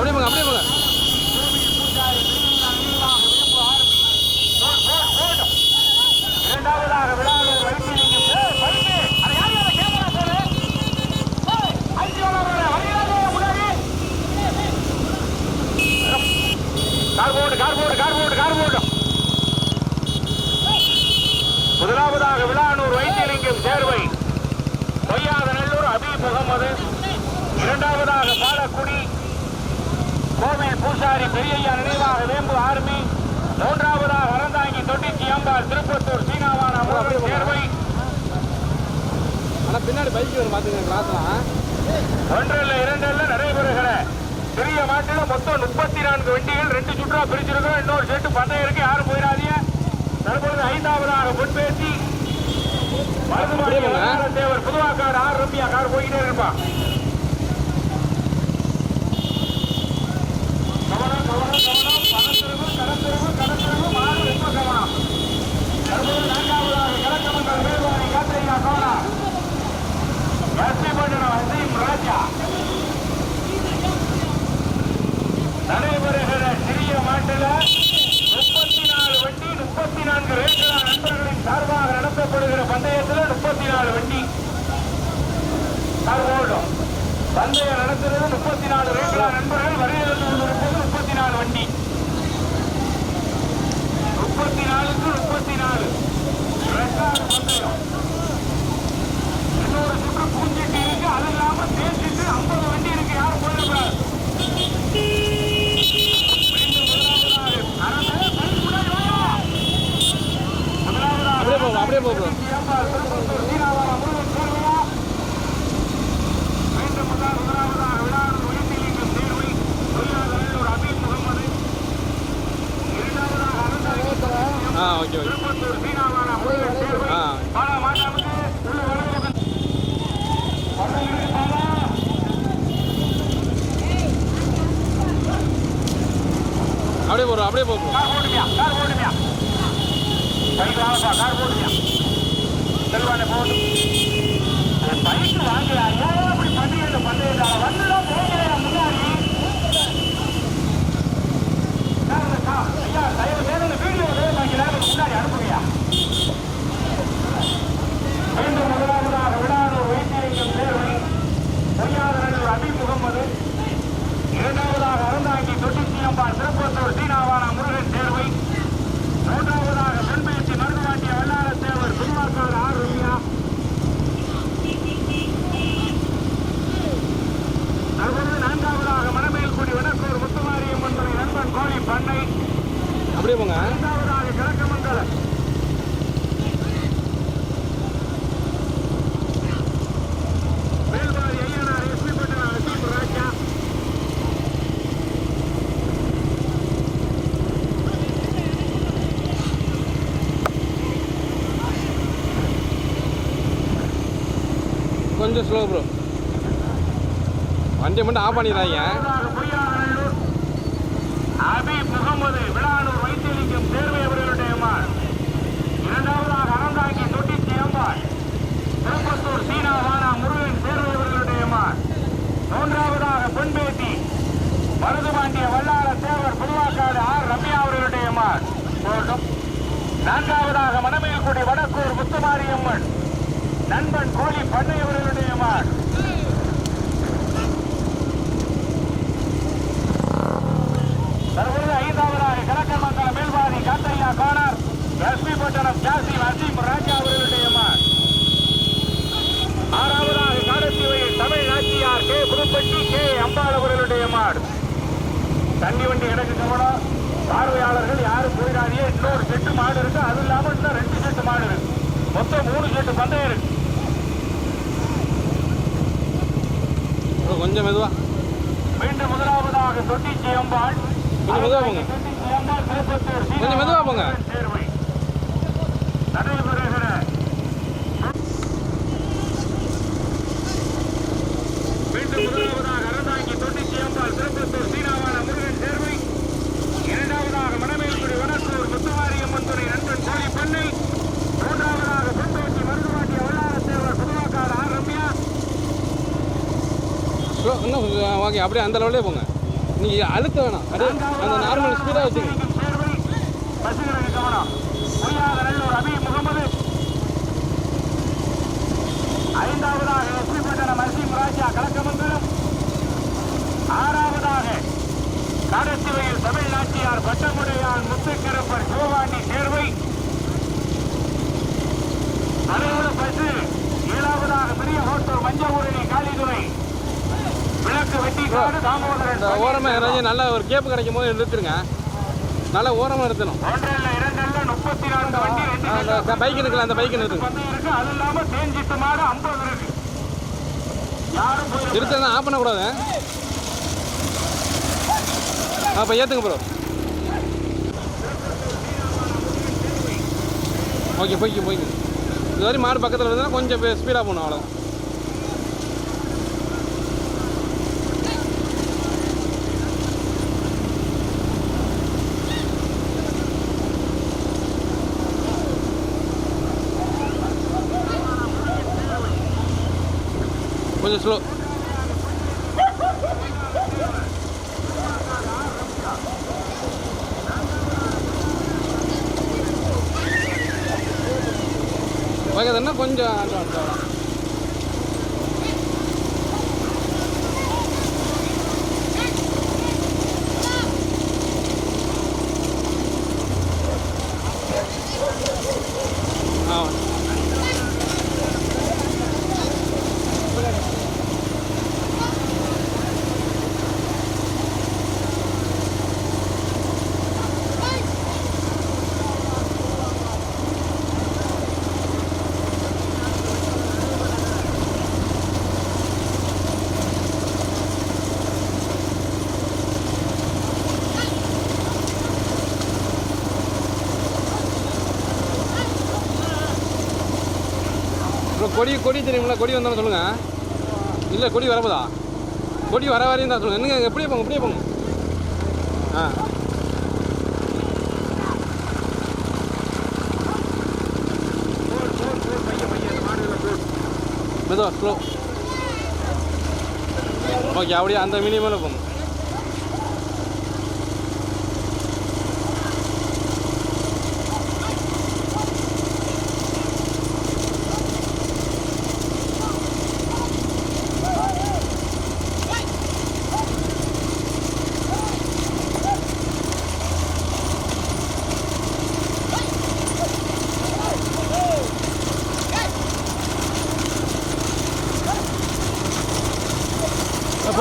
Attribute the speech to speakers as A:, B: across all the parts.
A: அப்படியே போங்க அப்படியே போங்க.
B: இரண்டாவதாக விழாவில் வைத்திருக்கும் கேமரா முதலாவதாக விழானூர் வைத்தியலிங்கம் சேர்வை. பொய்யாத நல்லூர் அபி முகமது இரண்டாவதாக பாலக்குடி கோவில் பூசாரி பெரியய்யா நினைவாக வேம்பு ஆர்மி. மூன்றாவதாக அறந்தாங்கி தொட்டிச்சி அம்பாள் திருப்பத்தூர் சீனாவான முகமது சேர்வை.
A: ஆனால் பின்னாடி பைக் வரும் பார்த்துங்க கிளாஸ்லாம்
B: ஒன்றல்ல இரண்டல்ல நடைபெறுகிற சிறிய மாட்டில மொத்தம் முப்பத்தி நான்கு வண்டிகள் ரெண்டு சுற்றா பிரிச்சிருக்கோம் இன்னொரு செட்டு பந்தயம் இருக்கு யாரும் போயிடாதீங்க. தற்பொழுது ஐந்தாவதாக பொன்பேசி மருதுமாடி தேவர் புதுவாக்காடு ஆறு ரூபியா கார் போய்கிட்டே இருப்பான் கவனம் கவனம் கவனம் பணத்திருவு கடத்திருவு கடத்திருவு மாறு ரொம்ப கவனம் தற்போது நான்காவதாக கலக்கமங்கல் மேல்வாணி காத்திரையா கவனம் எஸ்பி பட்டணம் அசீம் ராஜா நடைபெறுகிற சிறிய மாட்டில முப்பத்தி நாலு வண்டி முப்பத்தி நான்கு ரேட்டா நண்பர்களின் சார்பாக நடத்தப்படுகிற பந்தயத்தில் முப்பத்தி நாலு வண்டி ஓடும் பந்தயம் நடத்துறது முப்பத்தி நாலு ரேட்டா நண்பர்கள் வரையிலிருந்து கொண்டிருப்பது முப்பத்தி நாலு வண்டி முப்பத்தி நாலுக்கு முப்பத்தி நாலு ரெண்டாவது பந்தயம் இன்னொரு சுற்று பூஞ்சிட்டு இருக்கு அது இல்லாம தேய்ச்சிட்டு ஐம்பது வண்டி இருக்கு யாரும் போயிடக்கூடாது மீண்டும் முதலாவதாக அரணே, பைக் முன்னாடி வாங்க. முதலாவதாக
A: அப்படியே போகும் அப்படியே போகும்
B: ஏம்பாள் திருப்பத்தூர் சீனாவாரம் முருகன் கோவிலா? மீண்டும் முதல் முதலாவதாக விழாவில் உயிர்த்திலிங்கம் தேர்வை தொழிலாளர் நல்லூர் அபீல் முகமது இரண்டாவதாக அருந்தாங்கி
A: ஆ ஓகே ஓகே
B: திருப்பத்தூர் சீனாவாரம் முருகன் தேர்வை
A: ஆ
B: பாலா மாட்டாமுக்கு உள்ள வளர்ந்து பாலா
A: அப்படியே போகிறோம் அப்படியே போகும்
B: கார் போடுமியா கார் போடுமியா பைக் கார் போடுமியா செல்வானே போடு பைக் வாங்கலையா ஏன் அப்படி பண்றீங்க பண்றீங்க வந்துதான் முன்னாடி. ஐயா தயவு செய்து வீடியோ முன்னாடி அனுப்புங்கய்யா. மீண்டும் முதலாவதாக விழானூர் வைத்தியலிங்கம் தேர்வை பொய்யாதரன் அபி முகமது இரண்டாவதாக அறந்த தொட்டிச்சியம்பாள் திருப்பத்தூர் சீனாவான முருகன் தேர்வை மூன்றாவதாக பெண்பேசி மருதுவாண்டிய வல்லார தேவர் புதுவாக்காடு ஆர் ரம்யா தற்பொழுது நான்காவதாக மணமேல்குடி வடக்கூர் முத்துமாரியம்மன் துணை நண்பன் கோழி பண்ணை
A: அப்படியே போங்க
B: ஐந்தாவதாக கிழக்கமங்கலம் வேல்பாரி ஐயனார் எஸ்பி பட்டணம் அசீம் ராஜா
A: கொஞ்சம் ஸ்லோ ப்ரோ வண்டியை மட்டும் ஆஃப் பண்ணிடுறாங்க
B: முதலாவதாக பொய்யாநல்லூர் அபீப் முகமது விழானூர் வைத்தியலிங்கம் தேர்வை அவர்களுடைய மாள் இரண்டாவதாக அறந்தாங்கி தொட்டி அம்பாள் திருப்பத்தூர் சீனாவானா முருகன் தேர்வை அவர்களுடைய மாள் மூன்றாவதாக பொன்பேட்டி. மருதுபாண்டிய வல்லாள தேவர் புதுவாக்காடு ஆர் ரம்யா அவர்களுடைய மாள் போட்டும். நான்காவதாக மணமேல்குடி வடக்கூர் முத்துமாரியம்மன். நண்பன் கோழி பண்ணையவர்களுடைய மாள் தற்பொழுது ஐந்தாவதாக கிழக்கமங்கலம் மேல்வாதி காத்தையா கானார் எஸ்பி பட்டணம் ஜாசி அசீம் ராஜா அவர்களுடைய மான் ஆறாவதாக காலத்தீவையில் தமிழ் நாச்சியார் கே புதுப்பட்டி கே அம்பாள் அவர்களுடைய மாடு தண்ணி வண்டி எனக்கு கவனம் பார்வையாளர்கள் யாரும் போயிடாதீங்க இன்னொரு செட்டு மாடு இருக்கு அது இல்லாம இன்னும் ரெண்டு செட்டு மாடு இருக்கு மொத்தம் மூணு செட்டு பந்தயம் இருக்கு
A: ப்ரோ கொஞ்சம் மெதுவா
B: மீண்டும் முதலாவதாக தொட்டிச்சி அம்பாள்
A: கொஞ்சம் மெதுவா போங்க.
B: தொட்டிச்சி அம்பாள் திருப்பத்தூர்
A: கொஞ்சம் மெதுவா போங்க.
B: சேர்வை நடைபெறுகிற மீண்டும் முதலாவதாக அறந்தாங்கி தொட்டிச்சி அம்பாள் திருப்பத்தூர் சீனாவான முருகன் சேர்வை இரண்டாவதாக மணமேல்குடி வடக்கூர் முத்துமாரியம்மன் துணை நண்பன் கோழி பண்ணை மூன்றாவதாக பெண்தோட்டி மருதுவாட்டிய வல்லாரத்தேவர் புதுவாக்காடு ஆர் ரம்யா.
A: ப்ரோ இன்னும் கொஞ்சம் ஓகே அப்படியே அந்த லெவலே போங்க. நீ அழுத்த வேணாம். அப்படியே அந்த நார்மல் ஸ்பீடாக
B: வச்சுக்கணும்
A: இந்த ஓரமாக ஏதாச்சும் நல்ல ஒரு கேப்பு கிடைக்கும் போது நிறுத்துருங்க. நல்லா ஓரமாக நிறுத்தணும்.
B: வண்டி
A: அந்த பைக் இருக்குல்ல அந்த பைக் நிறுத்துங்க.
B: வந்து
A: ஆஃப் பண்ணக்கூடாது. அப்போ ஏற்றுங்க ப்ரோ ஓகே போய்க்கு போய்க்கு. இது மாதிரி மாடு பக்கத்தில் இருந்தால் கொஞ்சம் ஸ்பீடாக போகணும் அவ்வளோ கொஞ்சம் ஸ்லோ ஓகே கொஞ்சம் கொடி கொடி தெரியுங்களா கொடி வந்தாலும் சொல்லுங்கள் இல்லை கொடி வரப்போதா? கொடி வர வரையும் தான் சொல்லுங்கள் என்னங்க எப்படியே போங்க எப்படியே போங்க. ஆ. மெதுவா ஸ்லோ ஓகே அப்படியே அந்த மினிமம் போங்க.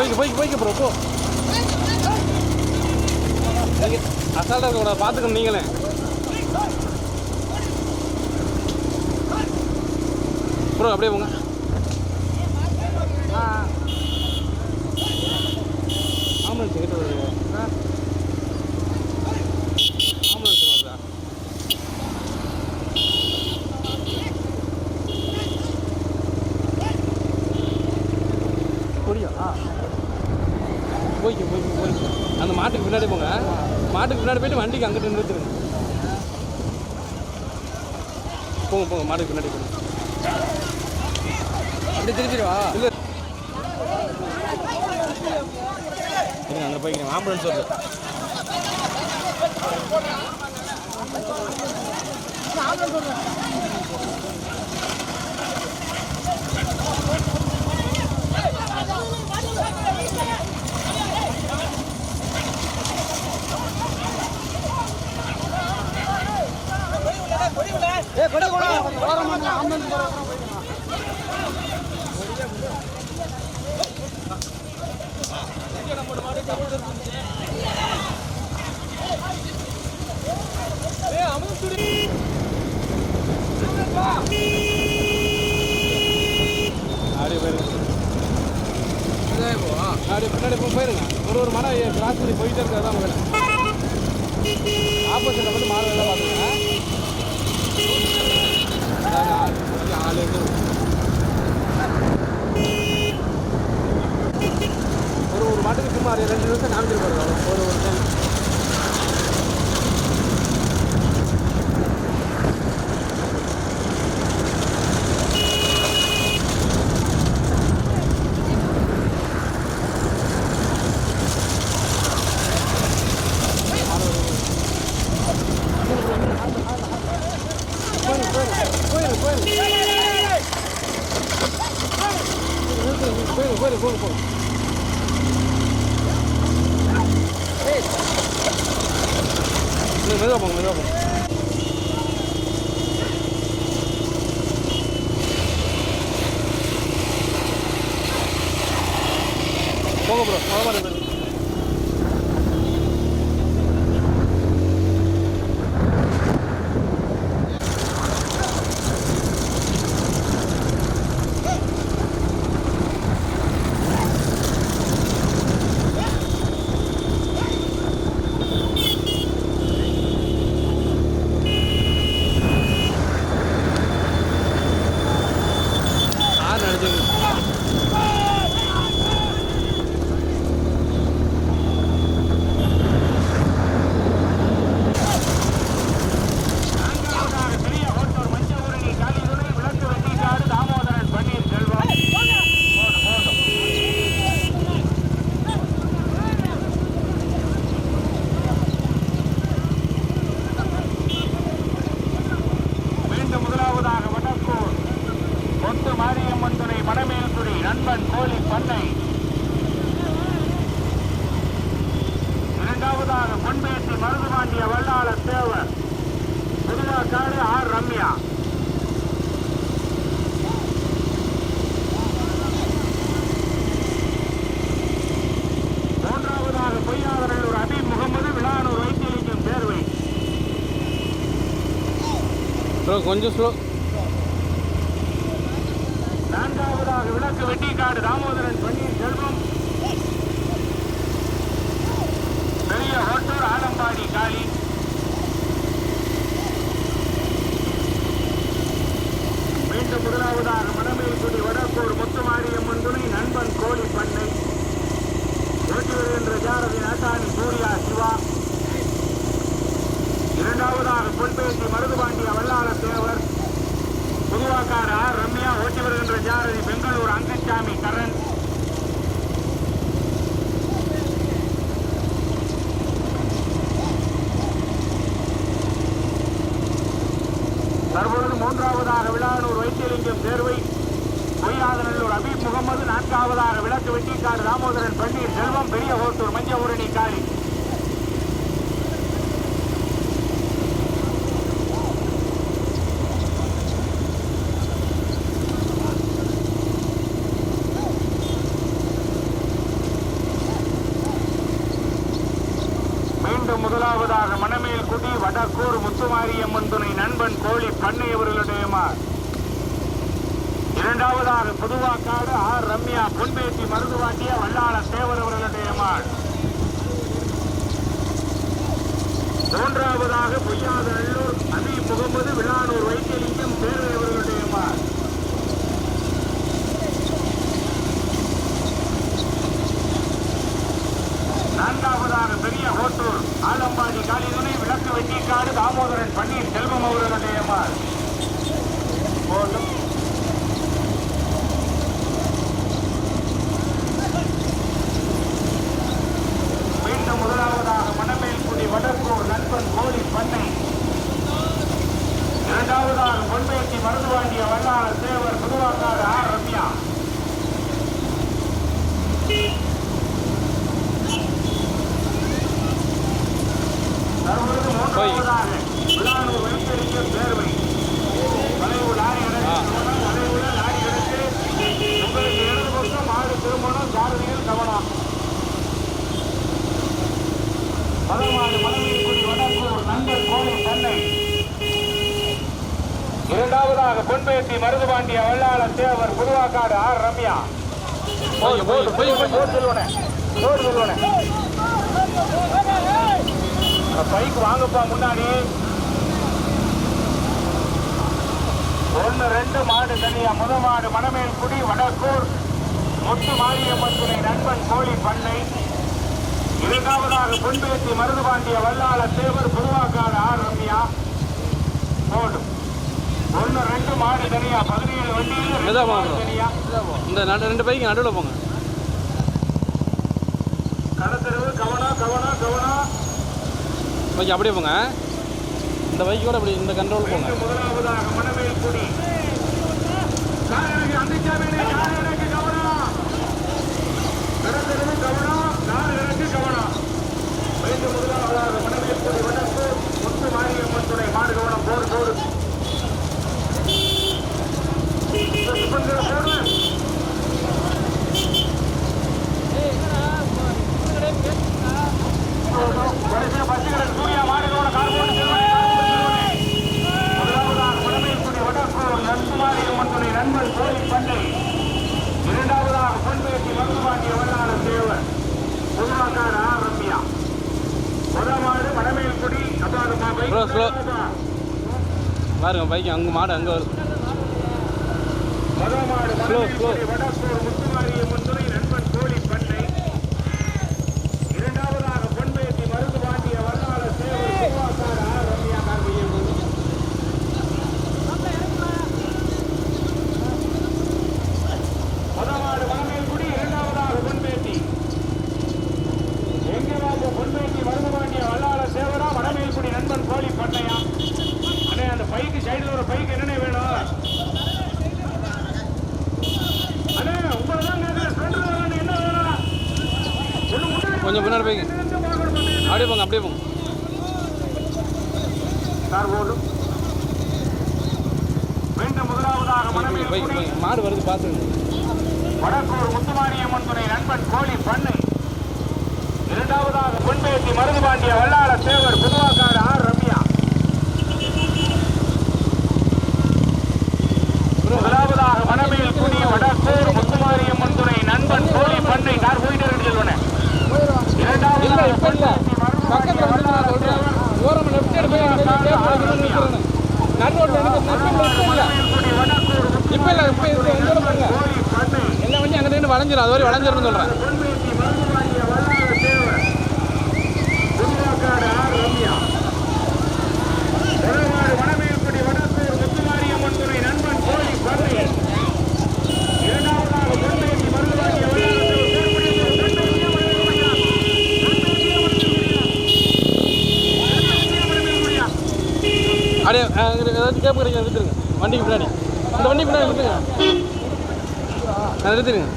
A: போய்க்கு போய்க்கு போய்க்கு ப்ரோ போ. நீங்கள் அசால்ட்டாக இருக்கக்கூடாது பார்த்துக்கணும் நீங்களே. ப்ரோ அப்படியே போங்க. ஆம்புலன்ஸ் கிட்ட வருது ஆம்புலன்ஸ் வருதா கொடியா போய்க்கு போய்க்கு போய்க்கு. அந்த மாட்டுக்கு பின்னாடி போங்க. மாட்டுக்கு பின்னாடி போயிட்டு வண்டிக்கு அங்கிட்டு நிறுத்துருங்க போங்க போங்க மாட்டுக்கு பின்னாடி போங்க. அப்படி திருப்பிடுவா இல்லை. இருங்க அங்கே போய்க்கிறேன் ஆம்புலன்ஸ் வருது. அப்படியே போயிருங்க அப்படியே பின்னாடி போய் போயிருங்க ஒரு ஒரு மரம் கிராஸ் பண்ணி போயிட்டே இருக்கிறது தான் வேலை ஆப்போசிட்டில் வந்து மாடு வேலை பார்த்துங்க
B: 过来过来过来没没没 மணமேல்குடி கோழி பண்ணை. இரண்டாவதாக பொன்பேட்டி மருதுபாண்டிய வல்லாள தேவர் புதுவாக்காடு ஆர் ரம்யா. மூன்றாவதாக பொய்யாதரல்லூர் அபி முகமது விழானூர் வைத்தியலிங்கம் தேர்வை
A: கொஞ்சம் ஸ்லோ
B: நான்காவதாக விளக்கு வெட்டிக்காடு தாமோதரன் பன்னீர் செல்வம். பெரிய ஓட்டூர் ஆலம்பாடி காளி மீண்டும் முதலாவதாக மணமேல்குடி வடக்கூர் முத்துமாரியம்மன் துணை நண்பன் கோழி பண்ணை. ஓட்டி வருகின்ற ஜாரதி நாட்டாணி சூர்யா சிவா. இரண்டாவதாக பொன்பேசி மருதுபாண்டிய வல்லாள தேவர். புதுவாக்கார ரம்யா ஓட்டி வருகின்ற ஜாரதி பெங்களூர் அங்கசாமி கரண் தற்பொழுது மூன்றாவதாக விழானூர் வைத்தியலிங்கம் தேர்வை பொய்யாதநல்லூர் அபீப் முகமது நான்காவதாக விளக்கு வெட்டிக்காடு தாமோதரன் பன்னீர் செல்வம் பெரிய ஓட்டூர் மஞ்ச காளி மீண்டும் முதலாவதாக மணமேல் குடி வடக்கூர் முத்துமாரியம்மன் துணை நண்பன் கோழி பண்ணை அவர்களுடைய மார். இரண்டாவதாக புதுவாக்காடு ஆர் ரம்யா பொன்பேட்டி மருதுவாண்டிய வல்லாள சேவர் அவர்களுடைய மார். மூன்றாவதாக பொய்யாத நல்லூர் அபி முகமது விழானூர் வைத்தியலிங்கம் தேர்வை அவர்களுடைய மார் நான்காவதாக பெரிய ஓட்டூர் ஆலம்பாடி காளிதுணை விளக்கு வெட்டிக்காடு தாமோதரன் பன்னீர் செல்வம் அவர்களுடைய மார் போதும் மீண்டும் முதலாவதாக மணமேல்குடி வடக்கூர் நண்பன் கோழி பண்ணை இரண்டாவதாக பொன்பேட்டி மருதுவாண்டிய வல்லாள தேவர் புதுவாக்காடு ஆர் ரம்யா தற்பொழுது மூன்றாவதாக விழானூர் வைத்திருக்கும் தேர்வை வளைவு லாரி
A: ஆ.
B: எடுத்து வளைவுல லாரி எடுத்து உங்களுக்கு இடது பக்கம் மாடு திரும்பணும் சாரதிகள் கவனம் பதினாலு மணமேல்குடி வடக்கூர் நண்பர் கோழி பண்ணை இரண்டாவதாக மருதுபாண்டிய வல்லாள தேவர் புதுவாக்காடு ஆர் ரம்யா.
A: போய்,
B: பைக் வாங்கப்பா முன்னாடி. ஒன்னு ரெண்டு மாடு தனியா முத மாடு மணமேல்குடி வடக்கூர் முத்து மாரியம்மன் துணை நண்பன் கோழி பண்ணை. இரண்டாவதாக பொன்பேத்தி மருதுபாண்டிய வல்லாள தேவர் புதுவாக்காடு ஆர் ரம்யா. போடும் ஒன்னு ரெண்டு மாடு தனியா பதினேழு வண்டியில் ரெண்டு
A: மெதுவா
B: மாடு
A: போங்க.
B: தனியா.
A: இந்த நடு ரெண்டு பைக்கு நடுவில் போங்க.
B: கடத்தரவு கவனம் கவனம் கவனம்
A: ஓகே அப்படியே போங்க. இந்த பைக்கோட அப்படி இந்த கண்ட்ரோல் போங்க.
B: முதலாவதாக மணமேல் குடி காரனுக்கு அந்திச்சாமியிலே காரனுக்கு கவனம் கடத்தரவு கவனம் காரனுக்கு கவனம் மீண்டும் முதலாவதாக மணமேல் குடி வடக்கு முத்து
A: ஸ்லோ பாருங்க பைக் அங்கே மாடு அங்கே வருது.
B: மதமாடு
A: Slow, இரண்டாவது
B: வடக்கூர் முத்துமாரியம்மன் துணை நண்பன் கோழி பண்ணை இரண்டாவதாக பொன்பேத்தி மருந்து பாண்டிய வல்லாள சேவர் சுவாசார ரம்யா கார்பையன் மதமாடு வனமேல்குடி இரண்டாவதாக பொன்பேத்தி எங்கே வாங்க பொன்பேத்தி மருந்து பாண்டிய வல்லாள சேவரா வனமேல்குடி நண்பன் அண்ணே அந்த பைக்கு சைடுல ஒரு பைக் என்னென்ன வேணும்? அண்ணே உங்களை தான் கேட்குறேன் ஃப்ரெண்டு வரணும் என்ன வேணும்? முன்னாடி
A: கொஞ்சம்
B: பார்க்கணும் மாட்டேன்
A: அப்படியே போங்க அப்படியே போங்க.
B: சார் போடும் மீண்டும் முதலாவதாக
A: மாடு வருது பார்த்துங்க.
B: வடக்கூர் முத்துமாரியம்மன் துணை நண்பன் கோழி பண்ணை. இரண்டாவதாக பொன்பேத்தி மருதுபாண்டிய வல்லாள சேவர் புதுவாக்காடு ஆர் தலைமையில் கூடிய வடக்கூர் முத்துமாரியம்மன் துணை நண்பன் கோழி பண்ணை கார் போயிட்டு இருக்கு சொல்லுவேன்
A: இல்லை இப்போ இல்லை பக்கத்தில் வந்து நான் சொல்கிறேன் ஓரம் லெஃப்ட் சைடு போய் அங்கே போய் கேப் வைக்கணும்னு நிற்கிறேன் நடு ரோட்டில் எனக்கு நட்டு இல்லை இப்போ இல்லை இப்போ இது எந்த இடம் பாருங்க எல்லா வண்டி அங்கே நின்று வளைஞ்சிரும் அது வரை வளைஞ்சிரும்னு சொல்கிறேன் அப்படியே ஏதாச்சும் கேப் கிடைக்கும் நிறுத்துருங்க வண்டிக்கு பின்னாடி. இந்த வண்டி பின்னாடி நிறுத்துங்க. அதை நிறுத்துருங்க